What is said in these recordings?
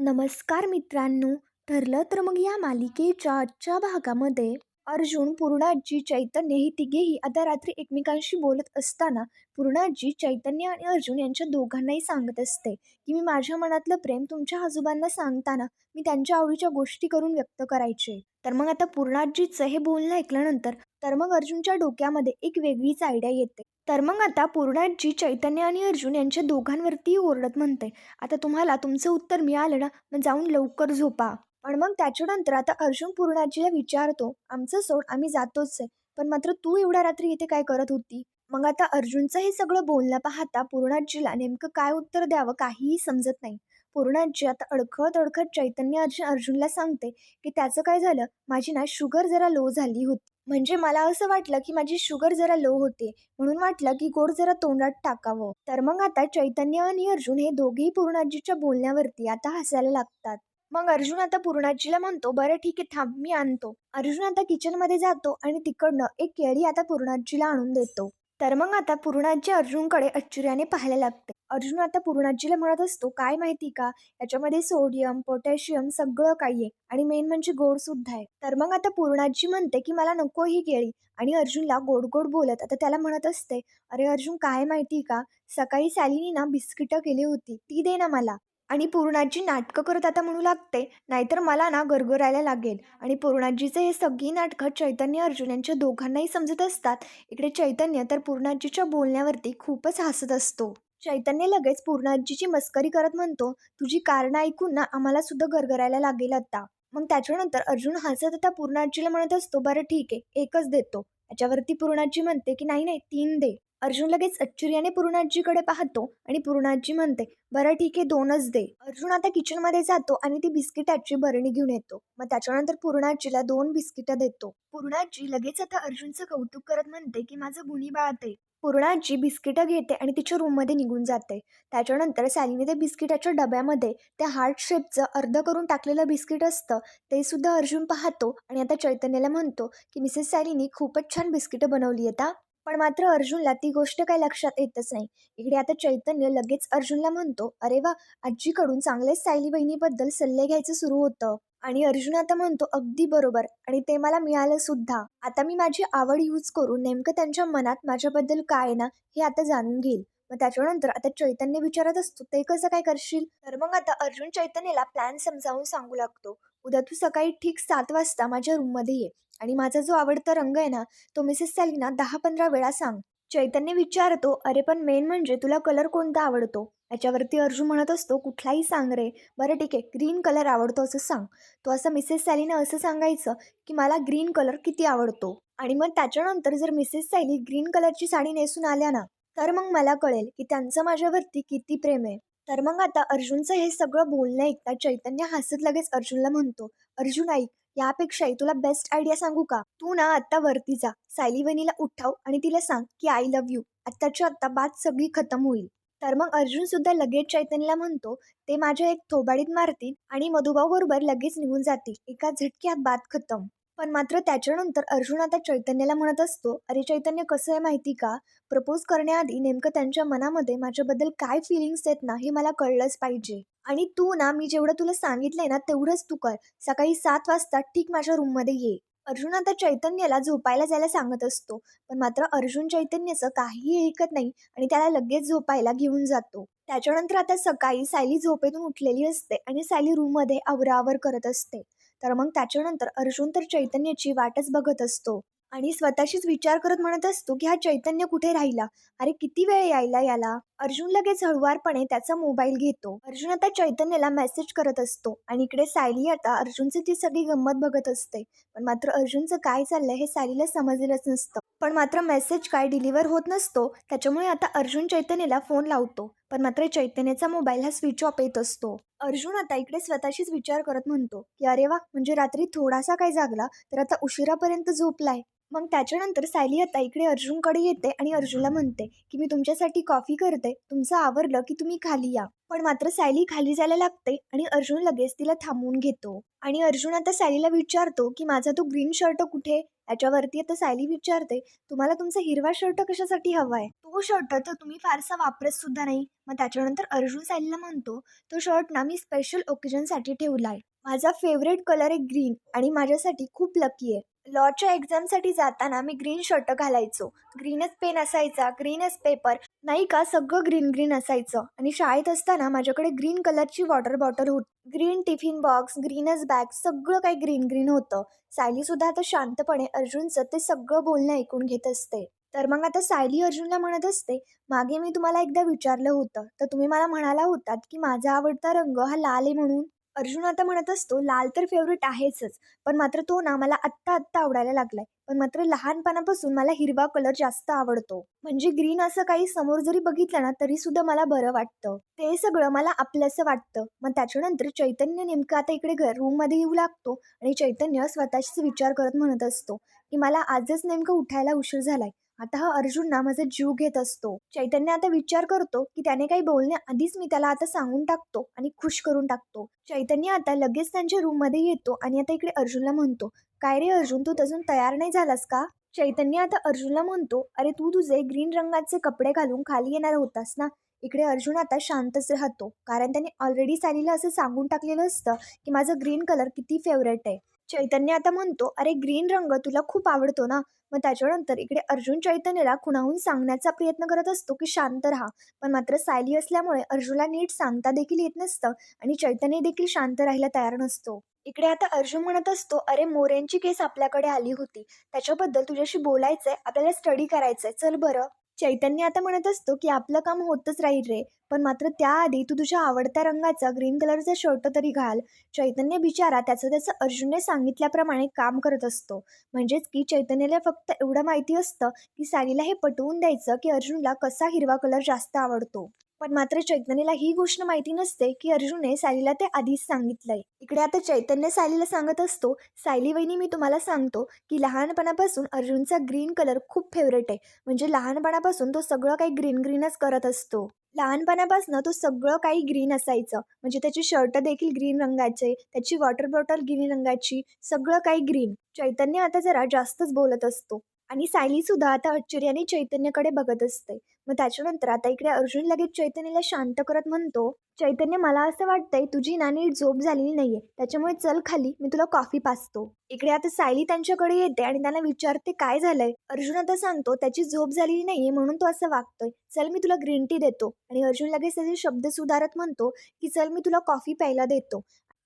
नमस्कार मित्रांनो ठरलं तर मग या मालिकेच्या आजच्या भागामध्ये अर्जुन पूर्णाजी चैतन्य ही तिघेही आता रात्री एकमेकांशी बोलत असताना पूर्णाजी चैतन्य आणि अर्जुन यांच्या दोघांनाही सांगत असते की मी माझ्या मनातलं प्रेम तुमच्या आजोबांना सांगताना मी त्यांच्या आवडीच्या गोष्टी करून व्यक्त करायचे. तर मग आता पूर्णाजीचं हे बोलणं ऐकल्यानंतर तर मग अर्जुनच्या डोक्यामध्ये एक वेगळीच आयडिया येते. तर मग आता पूर्णाजी चैतन्य आणि अर्जुन यांच्या दोघांवरती ओरडत म्हणते आता तुम्हाला तुमचं उत्तर मिळालं ना मग जाऊन लवकर झोपा. पण मग त्याच्यानंतर आता अर्जुन पूर्णाजीला विचारतो आमचं सोड आम्ही जातोच आहे पण मात्र तू एवढ्या रात्री इथे काय करत होती? मग आता अर्जुनचं हे सगळं बोलणं पाहता पूर्णाजीला नेमकं काय उत्तर द्यावं काहीही समजत नाही. पूर्णाजी आता अडखळत अडखळत चैतन्य अर्जुन अर्जुनला सांगते की त्याचं काय झालं? माझी ना शुगर जरा लो झाली होती. म्हणजे मला असं वाटलं की माझी शुगर जरा लो होते. म्हणून वाटलं की गोड जरा तोंडात टाकावं. तर मग आता चैतन्य आणि अर्जुन हे दोघेही पूर्णाजीच्या बोलण्यावरती आता हसायला लागतात. मग अर्जुन आता पूर्णाजीला म्हणतो बरं ठीक आहे थांब मी आणतो. अर्जुन आता किचनमध्ये जातो आणि तिकडनं एक केळी आता पूर्णाजीला आणून देतो. तर मग आता पूर्णाजी अर्जुनकडे आश्चर्याने पाहायला लागते. अर्जुन आता पूर्णाजीला म्हणत असतो काय माहिती का? याच्यामध्ये सोडियम पोटॅशियम सगळं काही आहे आणि मेन म्हणजे गोड सुद्धा आहे. तर मग आता पूर्णाजी म्हणते की मला नको ही केळी. आणि अर्जुनला गोड गोड बोलत आता त्याला म्हणत असते अरे अर्जुन काय माहिती का? सकाळी सॅलीनी ना बिस्किटं केली होती ती दे ना मला. आणि पूर्णाजी नाटकं करत आता म्हणू लागते नाहीतर मला ना गरगरायला लागेल. आणि पूर्णाजीचे हे सगळी नाटकं चैतन्य अर्जुन यांच्या दोघांनाही समजत असतात. इकडे चैतन्य तर पूर्णाजीच्या बोलण्यावरती खूपच हसत असतो. चैतन्य लगेच पूर्णाजीची मस्करी करत म्हणतो तुझी कारणं ऐकून ना आम्हाला सुद्धा गरगरायला लागेल आता. मग त्याच्यानंतर अर्जुन हसत आता पूर्णाजीला म्हणत असतो बरं ठीक आहे एकच देतो. याच्यावरती पूर्णाजी म्हणते की नाही नाही तीन दे. अर्जुन लगेच आश्चर्याने पूर्णाजीकडे पाहतो आणि पूर्णाजी म्हणते बरं ठीक आहे दोनच दे. अर्जुन आता किचनमध्ये जातो आणि ती बिस्किटाची बरणी घेऊन येतो. मग त्याच्यानंतर पूर्णाजीला दोन बिस्किटं देतो. पूर्णाजी लगेच आता अर्जुनचं कौतुक करत म्हणते की माझं गुणी बाळते पूर्णाजी बिस्किटं घेते आणि तिच्या रूममध्ये निघून जाते. त्याच्यानंतर सॅलीने त्या बिस्किटाच्या डब्यामध्ये त्या हार्ट शेपचं अर्ध करून टाकलेलं बिस्किट असतं ते सुद्धा अर्जुन पाहतो आणि आता चैतन्याला म्हणतो की मिसेस सॅलीनी खूपच छान बिस्किटं बनवली आहेत पण मात्र अर्जुनला ती गोष्ट काही लक्षात येतच नाही. इकडे आता चैतन्य लगेच अर्जुनला म्हणतो अरे वा आजीकडून चांगलेच सायली बहिणीबद्दल सल्ले घ्यायचं सुरू होतं. आणि अर्जुन आता म्हणतो अगदी बरोबर आणि ते मला मिळालं सुद्धा. आता मी माझी आवड यूज करून नेमकं त्यांच्या मनात माझ्याबद्दल काय ना हे आता जाणून घेईल. मग त्याच्यानंतर आता चैतन्य विचारत असतो ते कसं काय करशील? तर मग आता अर्जुन चैतन्यला प्लॅन समजावून सांगू लागतो. उद्या तू सकाळी ठीक सात वाजता माझ्या रूममध्ये ये. आणि माझा जो आवडता रंग आहे ना तो मिसेस सॅलीना दहा पंधरा वेळा सांग. चैतन्य विचारतो अरे पण मेन म्हणजे तुला कलर कोणता आवडतो? याच्यावरती अर्जुन म्हणत असतो कुठलाही सांग रे. बरं ठीक आहे ग्रीन कलर आवडतो असं सांग. तो असं मिसेस सॅलीनं असं सांगायचं की मला ग्रीन कलर किती आवडतो? आणि मग त्याच्यानंतर जर मिसेस सॅली ग्रीन कलरची साडी नेसून आल्या ना तर मग मला कळेल की त्यांचं माझ्यावरती किती प्रेम आहे. तर मग आता अर्जुनचं हे सगळं बोलणं ऐकता चैतन्य हसत लगेच अर्जुनला म्हणतो अर्जुन ऐक यापेक्षाही तुला बेस्ट आयडिया सांगू का? तू ना आत्ता वरती जा. सायली वहिनीला उठाव आणि तिला सांग की आय लव्ह यू आत्ताच्या आत्ता बात सगळी खतम होईल. तर मग अर्जुन सुद्धा लगेच चैतन्यला म्हणतो ते माझ्या एक थोबाडीत मारतील आणि मधुभाऊ बरोबर लगेच निघून जातील. एका झटक्यात बात खतम. पण मात्र त्याच्यानंतर अर्जुन आता चैतन्याला म्हणत असतो अरे चैतन्य कसं आहे माहिती का? प्रपोज करण्याआधी नेमकं त्यांच्या मनामध्ये माझ्याबद्दल काय फिलिंग्स आहेत ना हे मला कळलंच पाहिजे. आणि तू ना मी जेवढं तुला सांगितलंय ना तेवढंच तू कर. सकाळी सात वाजता ठीक माझ्या रूममध्ये ये. अर्जुन आता चैतन्याला झोपायला जायला सांगत असतो पण मात्र अर्जुन चैतन्याचं काहीही ऐकत नाही आणि त्याला लगेच झोपायला घेऊन जातो. त्याच्यानंतर आता सकाळी सायली झोपेतून उठलेली असते आणि सायली रूममध्ये आवरावर करत असते. तर मग त्याच्यानंतर अर्जुन तर चैतन्याची वाटच बघत असतो. आणि स्वतःशीच विचार करत म्हणत असतो की हा चैतन्य कुठे राहिला? अरे किती वेळ यायला याला? अर्जुन लगेच हळुवारपणे त्याचा मोबाईल घेतो. अर्जुन आता चैतन्याला मेसेज करत असतो आणि इकडे सायली आता अर्जुनची ती सगळी गंमत बघत असते. पण मात्र अर्जुनचं काय चाललंय हे सायलीला समजलेलंच नसतं. पण मात्र मेसेज काय डिलिव्हर होत नसतो त्याच्यामुळे आता अर्जुन चैतन्याला फोन लावतो. पण मात्र चैतन्याचा मोबाईल हा स्विच ऑफ येत असतो. अर्जुन आता इकडे स्वतःशीच विचार करत म्हणतो की अरे वा म्हणजे रात्री थोडासा काय जागला तर आता उशिरापर्यंत झोपलाय. मग त्याच्यानंतर सायली आता इकडे अर्जुनकडे येते आणि अर्जुनला म्हणते की मी तुमच्यासाठी कॉफी करते तुमचं आवरलं की तुम्ही खाली या. पण मात्र सायली खाली जायला लागते आणि अर्जुन लगेच तिला थांबवून घेतो. आणि अर्जुन आता सायलीला विचारतो की माझा तो ग्रीन शर्ट कुठे? याच्यावरती आता सायली विचारते तुम्हाला तुमचा हिरवा शर्ट कशासाठी हवा आहे तो शर्ट तर तुम्ही फारसा वापरत सुद्धा नाही. मग त्याच्यानंतर अर्जुन सायलीला म्हणतो तो शर्ट ना मी स्पेशल ओकेजनसाठी ठेवला आहे माझा फेवरेट कलर आहे ग्रीन आणि माझ्यासाठी खूप लकी आहे. लॉच्या एक्झामसाठी जाताना मी ग्रीन शर्ट घालायचो. ग्रीनच पेन असायचा ग्रीनच पेपर. नाही का? सगळं ग्रीन ग्रीन असायचं. आणि शाळेत असताना माझ्याकडे ग्रीन कलरची वॉटर बॉटल होती ग्रीन टिफिन बॉक्स ग्रीनच बॅग सगळं काही ग्रीन ग्रीन होतं. सायलीसुद्धा आता शांतपणे अर्जुनचं ते सगळं बोलणं ऐकून घेत असते. तर मग आता सायली अर्जुनला म्हणत असते मागे मी तुम्हाला एकदा विचारलं होतं. तर तुम्ही मला म्हणाला होतात की माझा आवडता रंग हा लाल आहे म्हणून. अर्जुन आता म्हणत असतो लाल तर फेवरेट आहेचच पण मात्र तो ना मला आत्ता आत्ता आवडायला लागलाय. पण मात्र लहानपणापासून मला हिरवा कलर जास्त आवडतो. म्हणजे ग्रीन असं काही समोर जरी बघितलं ना तरी सुद्धा मला बरं वाटतं. ते सगळं मला आपलंसं वाटतं. मग त्याच्यानंतर चैतन्य नेमकं आता इकडे घर रूममध्ये येऊ लागतो आणि चैतन्य स्वतःशीच विचार करत म्हणत असतो की मला आजच नेमकं उठायला उशीर झालाय. आता हा अर्जुन ना माझा जीव घेत असतो. चैतन्य आता विचार करतो की त्याने काही बोलण्याआधीच मी त्याला आता सांगून टाकतो आणि खुश करून टाकतो. चैतन्य आता लगेच त्यांच्या रूममध्ये येतो आणि आता इकडे अर्जुनला म्हणतो काय रे अर्जुन तू अजून तयार नाही झालास का? चैतन्य आता अर्जुनला म्हणतो अरे तू तुझे ग्रीन रंगाचे कपडे घालून खाली येणार होतास ना? इकडे अर्जुन आता शांतच राहतो. कारण त्याने ऑलरेडी सालीला असं सांगून टाकलेलं असतं की माझं ग्रीन कलर किती फेवरेट आहे. चैतन्य आता म्हणतो अरे ग्रीन रंग तुला खूप आवडतो ना? मग त्याच्यानंतर इकडे अर्जुन चैतन्यला खुणाहून सांगण्याचा प्रयत्न करत असतो की शांत राहा. पण मात्र सायली असल्यामुळे अर्जुनला नीट सांगता देखील येत नसतं आणि चैतन्य देखील शांत राहायला तयार नसतो. इकडे आता अर्जुन म्हणत असतो अरे मोऱ्यांची केस आपल्याकडे आली होती. त्याच्याबद्दल तुझ्याशी बोलायचंय आपल्याला स्टडी करायचंय. चल बरं. चैतन्य आता म्हणत असतो की आपलं काम होतच राहील रे पण मात्र त्याआधी तू तुझ्या आवडत्या रंगाचा ग्रीन कलरचा शर्ट तरी घाल. चैतन्य बिचारा त्याचं त्याचं अर्जुनने सांगितल्याप्रमाणे काम करत असतो. म्हणजेच की चैतन्याला फक्त एवढं माहिती असतं की सालीला हे पटवून द्यायचं की अर्जुनला कसा हिरवा कलर जास्त आवडतो. पण मात्र चैतन्यला ही गोष्ट माहिती नसते की अर्जुनने सायलीला ते आधीच सांगितलंय. इकडे आता चैतन्य सायलीला सांगत असतो सायली वहिनी मी तुम्हाला सांगतो की लहानपणापासून अर्जुनचा ग्रीन कलर खूप फेवरेट आहे. म्हणजे लहानपणापासून तो सगळं काही ग्रीन ग्रीनच करत असतो. लहानपणापासून तो सगळं काही ग्रीन असायचं. म्हणजे त्याची शर्ट देखील ग्रीन रंगाचे त्याची वॉटर बॉटल ग्रीन रंगाची सगळं काही ग्रीन चैतन्य आता जरा जास्तच बोलत असतो. आणि सायली सुद्धा आता आश्चर्याने चैतन्यकडे बघत असते. मग त्याच्यानंतर आता इकडे अर्जुन लगेच चैतन्याला शांत करत म्हणतो चैतन्य मला असं वाटतंय तुझी ना नीट झोप झालेली नाहीये. त्याच्यामुळे चल खाली मी तुला कॉफी पाचतो इकडे आता सायली त्यांच्याकडे येते आणि त्यांना विचारते काय झालंय? अर्जुन आता सांगतो त्याची झोप झालेली नाहीये म्हणून तो असं वागतोय. चल मी तुला ग्रीन टी देतो. आणि अर्जुन लगेच त्याचे शब्द सुधारत म्हणतो की चल मी तुला कॉफी प्यायला देतो.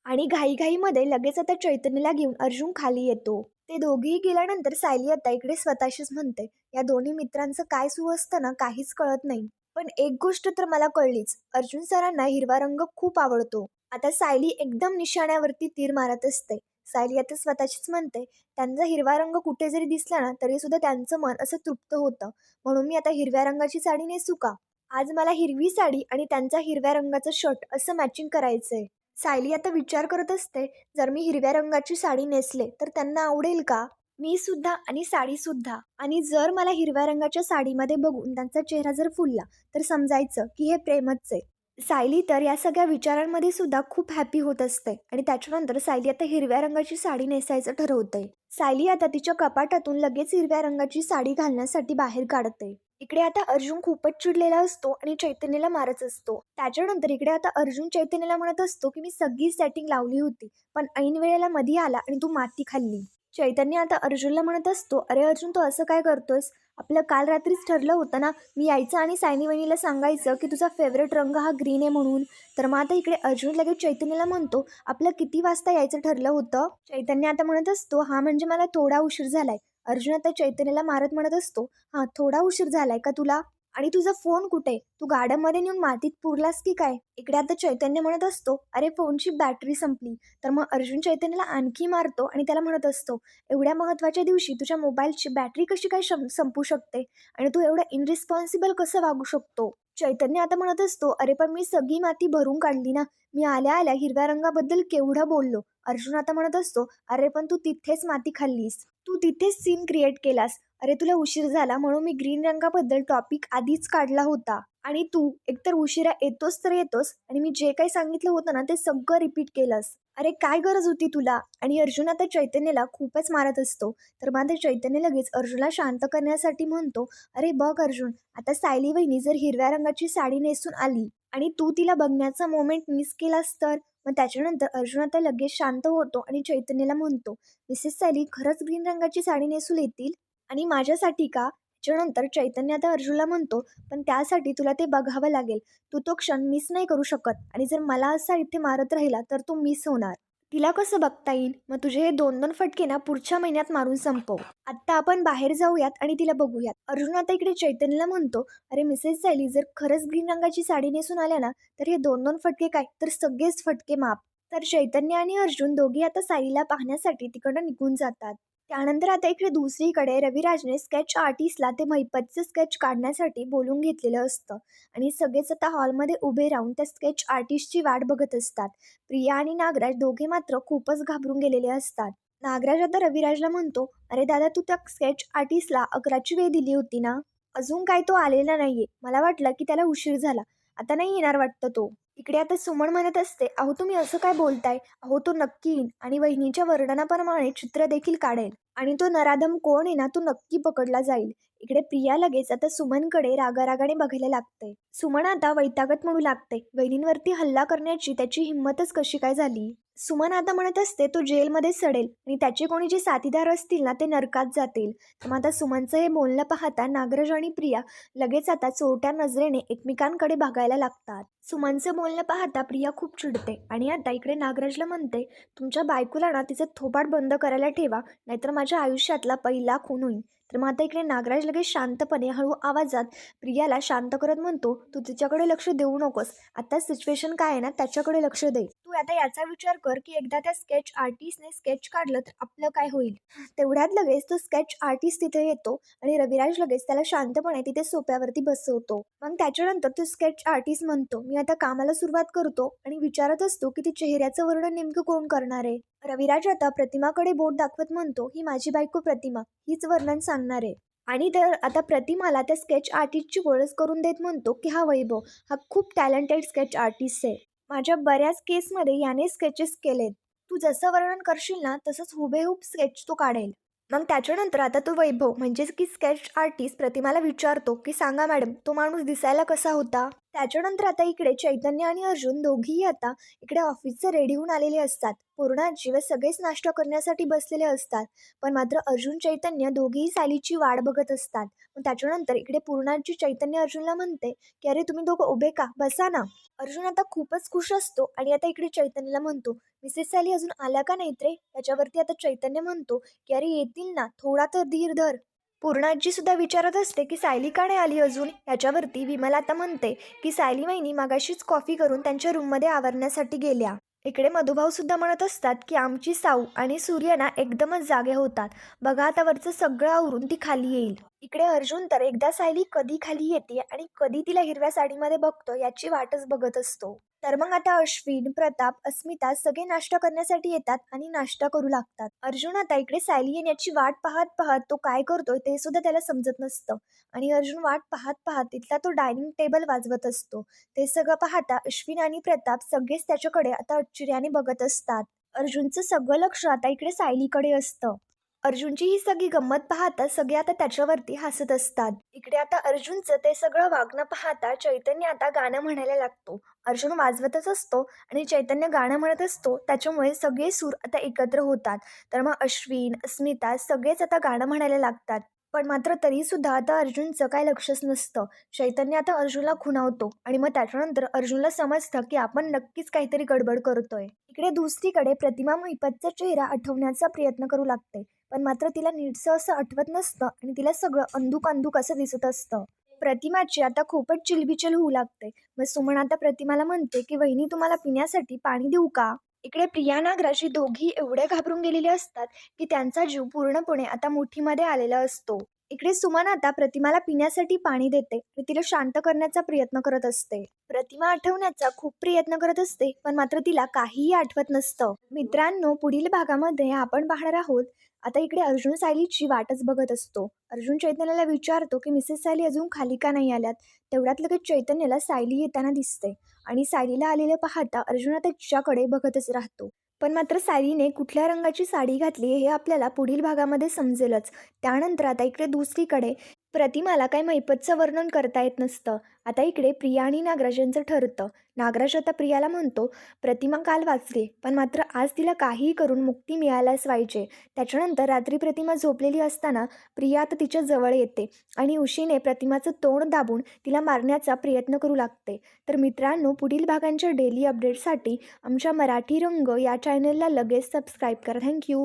आणि घाईघाईमध्ये लगेच आता चैतन्यला घेऊन अर्जुन खाली येतो. ते दोघेही गेल्यानंतर सायली आता इकडे स्वतःशीच म्हणते या दोन्ही मित्रांचं काय सुरू असतं ना काहीच कळत नाही. पण एक गोष्ट तर मला कळलीच अर्जुन सरांना हिरवा रंग खूप आवडतो. आता सायली एकदम निशाण्यावरती तीर मारत असते. सायली आता स्वतःशीच म्हणते त्यांचा हिरवा रंग कुठे जरी दिसला ना तरी सुद्धा त्यांचं मन असं तृप्त होतं. म्हणून मी आता हिरव्या रंगाची साडी नेसू का? आज मला हिरवी साडी आणि त्यांचा हिरव्या रंगाचं शर्ट असं मॅचिंग करायचंय. सायली आता विचार करत असते जर मी हिरव्या रंगाची साडी नेसले तर त्यांना आवडेल का? मी सुद्धा आणि साडी सुद्धा. आणि जर मला हिरव्या रंगाच्या साडीमध्ये बघून त्यांचा चेहरा जर फुलला तर समजायचं की हे प्रेमच आहे. सायली तर या सगळ्या विचारांमध्ये सुद्धा खूप हॅपी होत असते आणि त्याच्यानंतर सायली आता हिरव्या रंगाची साडी नेसायचं ठरवते सायली आता तिच्या कपाटातून लगेच हिरव्या रंगाची साडी घालण्यासाठी बाहेर काढते इकडे आता अर्जुन खूपच चिडलेला असतो आणि चैतन्यला मारत असतो. त्याच्यानंतर इकडे आता अर्जुन चैतन्यला म्हणत असतो की मी सगळी सेटिंग लावली होती पण ऐन वेळेला मध्ये आला आणि तू माती खाल्ली. चैतन्य आता अर्जुनला म्हणत असतो अरे अर्जुन तू असं काय करतोस आपलं काल रात्रीच ठरलं होतं ना मी यायचं आणि सायनी वहिनीला सांगायचं की तुझा फेवरेट रंग हा ग्रीन आहे म्हणून. तर मग आता इकडे अर्जुन लगेच चैतन्यला म्हणतो आपलं किती वाजता यायचं ठरलं होतं? चैतन्य आता म्हणत असतो हा म्हणजे मला थोडा उशीर झालाय अर्जुन आता चैतन्याला मारत म्हणत असतो हां थोडा उशीर झालाय का तुला? आणि तुझा फोन कुठे तू गार्डनमध्ये नेऊन मातीत पुरलास की काय? इकडे आता चैतन्य म्हणत असतो अरे फोनची बॅटरी संपली. तर मग अर्जुन चैतन्याला आणखी मारतो आणि त्याला म्हणत असतो एवढ्या महत्त्वाच्या दिवशी तुझ्या मोबाईलची बॅटरी कशी काय संपू शकते? आणि तू एवढं इनरिस्पॉन्सिबल कसं वागू शकतो? चैतन्य आता म्हणत असतो अरे पण मी सगळी माती भरून काढली ना. मी आल्या आल्या हिरव्या रंगाबद्दल केवढं बोललो. अर्जुन आता म्हणत असतो अरे पण तू तिथेच माती खाल्लीस. तू तिथेच सीन क्रिएट केलास. अरे तुला उशीर झाला म्हणून मी ग्रीन रंगाबद्दल टॉपिक आधीच काढला होता. आणि तू एकतर उशिरा येतोस तर येतोस आणि मी जे काही सांगितलं होतं ना ते सगळं रिपीट केलंस. अरे काय गरज होती तुला? आणि अर्जुन आता चैतन्यला खूपच मारत असतो. तर मात्र चैतन्य लगेच अर्जुनला शांत करण्यासाठी म्हणतो अरे बघ अर्जुन आता सायली वहिनी जर हिरव्या रंगाची साडी नेसून आली आणि तू तिला बघण्याचा मोमेंट मिस केलास तर? मग त्याच्यानंतर अर्जुन आता लगेच शांत होतो आणि चैतन्यला म्हणतो मिसेस सॅली खरंच ग्रीन रंगाची साडी नेसून येतील? आणि माझ्यासाठी का? त्याच्यानंतर चैतन्य आता अर्जुनला म्हणतो पण त्यासाठी तुला ते बघावं लागेल. तू तो क्षण मिस नाही करू शकत. आणि जर मला असा इथे मारत राहिला तर तू मिस होणार. तिला कसं बघता येईल? मग तुझे हे दोन दोन फटके ना पुढच्या महिन्यात मारून संपव. आत्ता आपण बाहेर जाऊयात आणि तिला बघूयात. अर्जुन आता इकडे चैतन्यला म्हणतो अरे मिसेस झाली जर खरंच ग्रीन रंगाची साडी नेसून आल्या ना तर हे दोन दोन फटके काय? तर सगळेच फटके माप. तर चैतन्य आणि अर्जुन दोघे आता साईला पाहण्यासाठी तिकडं निघून जातात. त्यानंतर आता इकडे दुसरीकडे रविराजने स्केच आर्टिस्टला ते महिपतचं स्केच काढण्यासाठी बोलून घेतलेलं असतं. आणि सगळेच आता हॉलमध्ये उभे राहून त्या स्केच आर्टिस्टची वाट बघत असतात. प्रिया आणि नागराज दोघे मात्र खूपच घाबरून गेलेले असतात. नागराज आता रविराजला म्हणतो अरे दादा तू त्या स्केच आर्टिस्टला अकराची वेळ दिली होती ना? अजून काय तो आलेला नाहीये. मला वाटलं की त्याला उशीर झाला. आता नाही येणार वाटतं तो. इकडे आता सुमन म्हणत असते अहो तुम्ही असं काय बोलताय? अहो तो नक्की येईन आणि वहिनीच्या वर्णनाप्रमाणे चित्र देखील काढेल आणि तो नराधम कोण आहे ना तो नक्की पकडला जाईल. इकडे प्रिया लगेच आता सुमनकडे रागारागाने बघायला लागते. सुमन आता वैतागत म्हणू लागते वहिनींवरती हल्ला करण्याची त्याची हिंमतच कशी काय झाली? सुमन आता म्हणत असते तो जेलमध्ये सडेल आणि त्याचे कोणी जे साथीदार असतील ना ते नरकात जातील. तर मग आता सुमनचं हे बोलणं पाहता नागराज आणि प्रिया लगेच आता चोरट्या नजरेने एकमेकांकडे बघायला लागतात. सुमनचं बोलणं पाहता प्रिया खूप चिडते आणि आता इकडे नागराजला म्हणते तुमच्या बायकोला ना तिचं थोपाट बंद करायला ठेवा नाहीतर माझ्या आयुष्यातला पहिला खून होईल तर मग आता इकडे नागराज लगेच शांतपणे हळू आवाजात प्रियाला शांत करत म्हणतो तू तिच्याकडे लक्ष देऊ नकोस. आता सिच्युएशन काय आहे ना त्याच्याकडे लक्ष दे. तू आता याचा विचार कर की एकदा त्या स्केच आर्टिस्टने स्केच काढलं तर आपलं काय होईल. तेवढ्यात लगेच तो स्केच आर्टिस्ट तिथे येतो आणि रविराज लगेच त्याला शांतपणे तिथे सोप्यावरती बसवतो. मग त्याच्यानंतर तो स्केच आर्टिस्ट म्हणतो मी आता कामाला सुरुवात करतो आणि विचारत असतो की ते चेहऱ्याचं वर्णन नेमकं कोण करणार आहे? रविराज आता प्रतिमाकडे बोट दाखवत म्हणतो ही माझी बायको प्रतिमा. हीच वर्णन सांगणार आहे. आणि तर आता प्रतिमाला त्या स्केच आर्टिस्टची ओळख करून देत म्हणतो की हा वैभव हा खूप टॅलेंटेड स्केच आर्टिस्ट आहे. माझ्या बऱ्याच केसमध्ये याने स्केचेस केलेत. तू जसं वर्णन करशील ना तसंच हुबेहूब स्केच तो काढेल. मग त्याच्यानंतर आता तो वैभव म्हणजेच की स्केच आर्टिस्ट प्रतिमाला विचारतो की सांगा मॅडम तो माणूस दिसायला कसा होता? त्याच्यानंतर आता इकडे चैतन्य आणि अर्जुन दोघीही आता इकडे ऑफिसचं रेडी होऊन आलेले असतात. पूर्णाजी व सगळेच नाश्ता करण्यासाठी बसलेले असतात. पण मात्र अर्जुन चैतन्य दोघीही सालीची वाट बघत असतात. मग त्याच्यानंतर इकडे पूर्णाजी चैतन्य अर्जुनला म्हणते की अरे तुम्ही दोघं उभे का? बसा ना. अर्जुन आता खूपच खुश असतो आणि आता इकडे चैतन्यला म्हणतो मिसेस साली अजून आल्या का नाहीत रे? त्याच्यावरती आता चैतन्य म्हणतो की अरे येतील ना. थोडा तर धीर धर. पूर्णाजी सुद्धा विचारत असते की सायली का नाही आली अजून? याच्यावरती विमला आता म्हणते की सायली वहिनी मागाशीच कॉफी करून त्यांच्या रूममध्ये आवरण्यासाठी गेल्या. इकडे मधुभाऊ सुद्धा म्हणत असतात की आमची साऊ आणि सूर्यना एकदमच जागे होतात. बघा आता वरचं सगळं आवरून ती खाली येईल. इकडे अर्जुन तर एकदा सायली कधी खाली येते आणि कधी तिला हिरव्या साडीमध्ये बघतो याची वाटच बघत असतो. तर मग आता अश्विन प्रताप अस्मिता सगळे नाश्ता करण्यासाठी येतात आणि नाश्ता करू लागतात. अर्जुन आता इकडे सायली येण्याची वाट पाहत पाहत तो काय करतोय ते सुद्धा त्याला समजत नसतं. आणि अर्जुन वाट पाहत पाहत तिथला तो डायनिंग टेबल वाजवत असतो. ते सगळं पाहता अश्विन आणि प्रताप सगळेच त्याच्याकडे आता आश्चर्याने बघत असतात. अर्जुनचं सगळं लक्ष आता इकडे सायलीकडे असतं. अर्जुनची ही सगळी गंमत पाहता सगळे आता त्याच्यावरती हसत असतात. इकडे आता अर्जुनचं ते सगळं वागणं पाहता चैतन्य आता गाणं म्हणायला लागतो. अर्जुन वाजवतच असतो आणि चैतन्य गाणं म्हणत असतो त्याच्यामुळे सगळे सूर आता एकत्र होतात. तर मग अश्विन अस्मिता सगळेच आता गाणं म्हणायला लागतात. पण मात्र तरीसुद्धा आता अर्जुनचं काय लक्षच नसतं. चैतन्य आता अर्जुनला खुणावतो आणि मग त्याच्यानंतर अर्जुनला समजतं की आपण नक्कीच काहीतरी गडबड करतोय. इकडे दुसरीकडे प्रतिमा महिपतचा चेहरा आठवण्याचा प्रयत्न करू लागते. पण मात्र तिला नीटसं असं आठवत नसतं आणि तिला सगळं अंधुक अंधुक असं दिसत असतं. प्रतिमाची आता खूपच चिलबिचल होऊ लागते. मग सुमन आता प्रतिमाला म्हणते की वहिनी तुम्हाला पिण्यासाठी पाणी देऊ का? इकडे प्रिया नागराज ही दोघी एवढे घाबरून गेलेले असतात की त्यांचा जीव पूर्णपणे आता मुठीमध्ये आलेला असतो. इकडे सुमन आता प्रतिमाला पिण्यासाठी पाणी देते तिला शांत करण्याचा प्रयत्न करत असते. प्रतिमा आठवण्याचा खूप प्रयत्न करत असते पण मात्र तिला काहीही आठवत नसतं. मित्रांनो पुढील भागामध्ये आपण पाहणार आहोत आता इकडे अर्जुन सायलीची वाटच बघत असतो. अर्जुन चैतन्याला विचारतो की मिसेस सायली अजून खाली का नाही आल्यात? तेवढ्यात लगेच चैतन्याला सायली येताना दिसते आणि सायलीला आलेलं पाहता अर्जुन आता तिच्याकडे बघतच राहतो. पण मात्र सायलीने कुठल्या रंगाची साडी घातली हे आपल्याला पुढील भागामध्ये समजेलच. त्यानंतर आता इकडे दुसरीकडे प्रतिमाला काय मैपतचं वर्णन करता येत नसतं. आता इकडे प्रिया आणि नागराजांचं ठरतं. नागराज आता प्रियाला म्हणतो प्रतिमा काल वाचली पण मात्र आज तिला काहीही करून मुक्ती मिळायलाच पाहिजे त्याच्यानंतर रात्री प्रतिमा झोपलेली असताना प्रिया आता तिच्या जवळ येते आणि उशीने प्रतिमाचं तोंड दाबून तिला मारण्याचा प्रयत्न करू लागते. तर मित्रांनो पुढील भागांच्या डेली अपडेटसाठी आमच्या मराठी रंग या चॅनलला लगेच सबस्क्राईब करा. थँक्यू